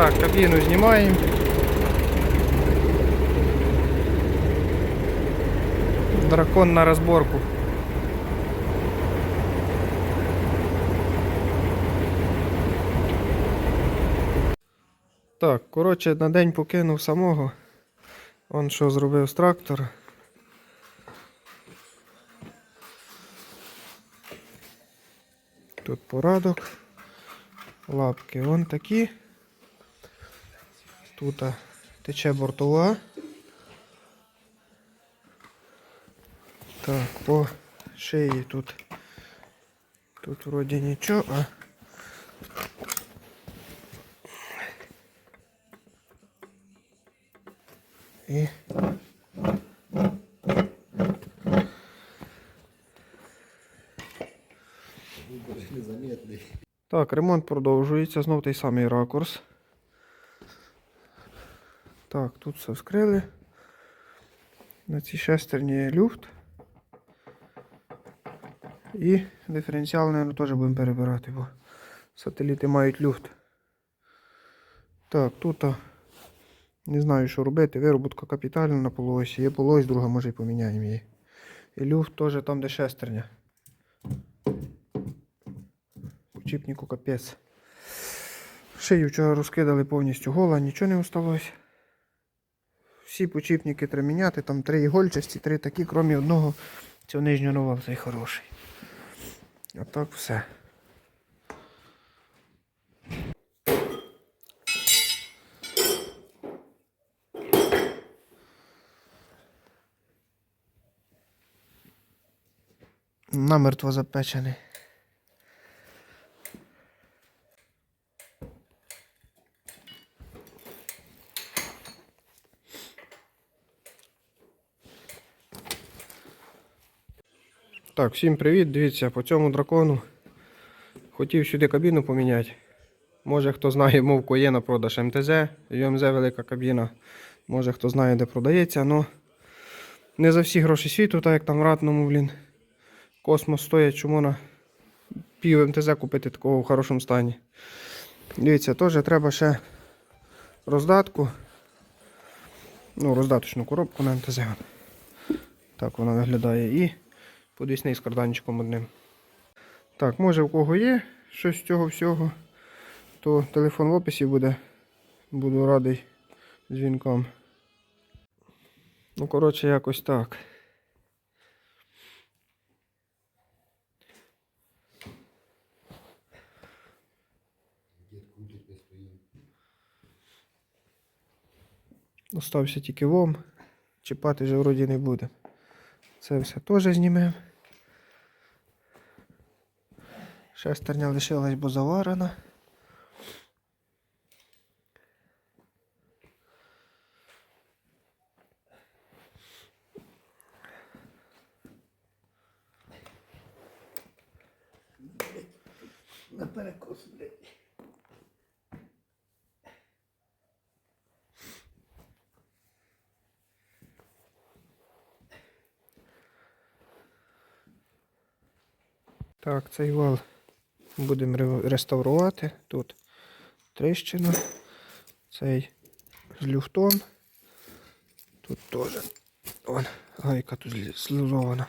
Так, кабіну знімаємо. Дракон на розборку. Так, коротше, на день покинув самого. Он що зробив з трактора. Тут порадок. Лапки вон такі. Тут тече бортова. Так, по шиї тут. Тут вроді нічого, а. І Так, ремонт продовжується, знов той самий ракурс. Так, тут все вскрили. На цій шестерні є люфт. І диференціал, мабуть, теж будемо перебирати, бо сателіти мають люфт. Так, тут не знаю, що робити. Вироботка капітальна на полуосі. Є полуось, друга може і поміняємо її. І люфт теж там, де шестерня. Чіпніку капець. Шию вчора розкидали повністю гола, нічого не осталось. Всі почіпники треба міняти, там три ігольчасті, три такі, крім одного цього нижнього нова, цей хороший. А так все. Намертво запечений. Так, всім привіт. Дивіться, по цьому дракону хотів сюди кабіну поміняти. Може хто знає, мовку є на продаж МТЗ, ЮМЗ велика кабіна. Може хто знає, де продається, але не за всі гроші світу, так як там в ратному, блін. Космос стоять, чому на пів МТЗ купити такого в хорошому стані. Дивіться, теж треба ще роздатку. Ну, роздаточну коробку на МТЗ. Так вона виглядає. І подвісний з карданчиком одним. Так, може в кого є щось з цього всього, то телефон в описі буде. Буду радий дзвінкам. Ну, коротше, якось так. Остався тільки вом. Чіпати вже вроді не буде. Це все теж знімемо. Шестерня лишилась, бо заварена. На перекос, блядь. Так, цей вал будемо реставрувати. Тут тріщина. Цей з люфтом. Тут теж. Гайка тут злі- злизована.